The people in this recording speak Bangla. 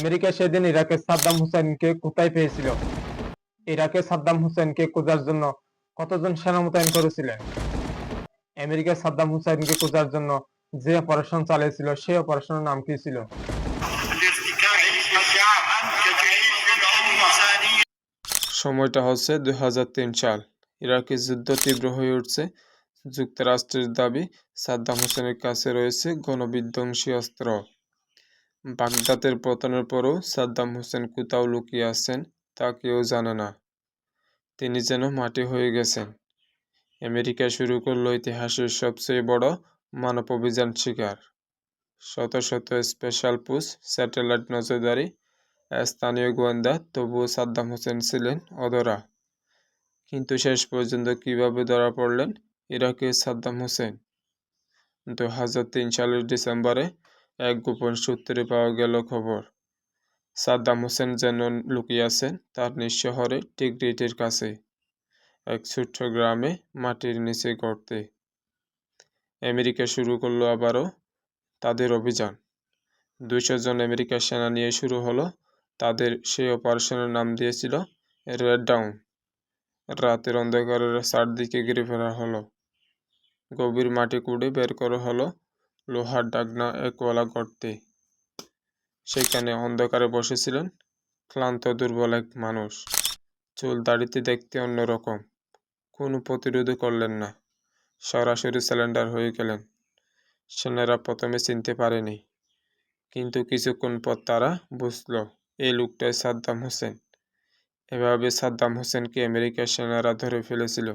আমেরিকা সেদিন ইরাকের সাদ্দাম হুসেনকে কোথায় পেয়েছিল? ইরাকে সাদ্দাম হুসেনকে খোঁজার জন্য কতজন সেনা মোতায়েন করেছিলেন আমেরিকা সাদ্দাম হুসেনকে খোঁজার জন্য যে অপারেশন চালিয়েছিল, সেই অপারেশনের নাম কি ছিল? সময়টা হচ্ছে দুই হাজার তিন সাল। ইরাকের যুদ্ধ তীব্র হয়ে উঠছে। যুক্তরাষ্ট্রের দাবি, সাদ্দাম হোসেনের কাছে রয়েছে গণবিধ্বংসী অস্ত্র। বাগদাদের পতনের পরও সাদ্দাম হোসেন কোথাও লুকিয়ে আছেন তা কেউ জানে না। তিনি যেন মাটি হয়ে গেছেন। আমেরিকা শুরু করল ইতিহাসের সবচেয়ে বড় মানব অভিযান শিকার। শত শত স্পেশাল পুশ, স্যাটেলাইট নজরদারি, স্থানীয় গোয়েন্দা তবুও সাদ্দাম হোসেন ছিলেন অধরা। কিন্তু শেষ পর্যন্ত কীভাবে ধরা পড়লেন? ইরাকের সাদ্দাম হোসেন। দু হাজার তিন সালের ডিসেম্বরে এক গোপন সূত্রে পাওয়া গেল খবর, সাদ্দাম হোসেন যেন লুকিয়ে আছেন তার নিজ শহরে টিগরিটের কাছে, এক ছোট্ট গ্রামে মাটির নিচে গর্তে। আমেরিকা শুরু করল আবারও তাদের অভিযান। দুইশো জন আমেরিকার সেনা নিয়ে শুরু হলো, তাদের সেই অপারেশনের নাম দিয়েছিল রেড ডাউন। রাতের অন্ধকারের চারদিকে ঘিরে ফেরা হলো। গভীর মাটি কুড়ে বের করা হলো লোহার ডাকনা একওয়ালা গর্তে। সেখানে অন্ধকারে বসেছিলেন ক্লান্ত, দুর্বল এক মানুষ। চুল দাড়িতে দেখতে অন্যরকম। কোনো প্রতিরোধও করলেন না। সরাসরি সিলিন্ডার হয়ে গেলেন। সেনারা প্রথমে চিনতে পারেনি, কিন্তু কিছুক্ষণ পর তারা বুঝলো, এই লোকটাই সাদ্দাম হোসেন। এভাবে সাদ্দাম হোসেনকে আমেরিকার সেনারা ধরে ফেলেছিল।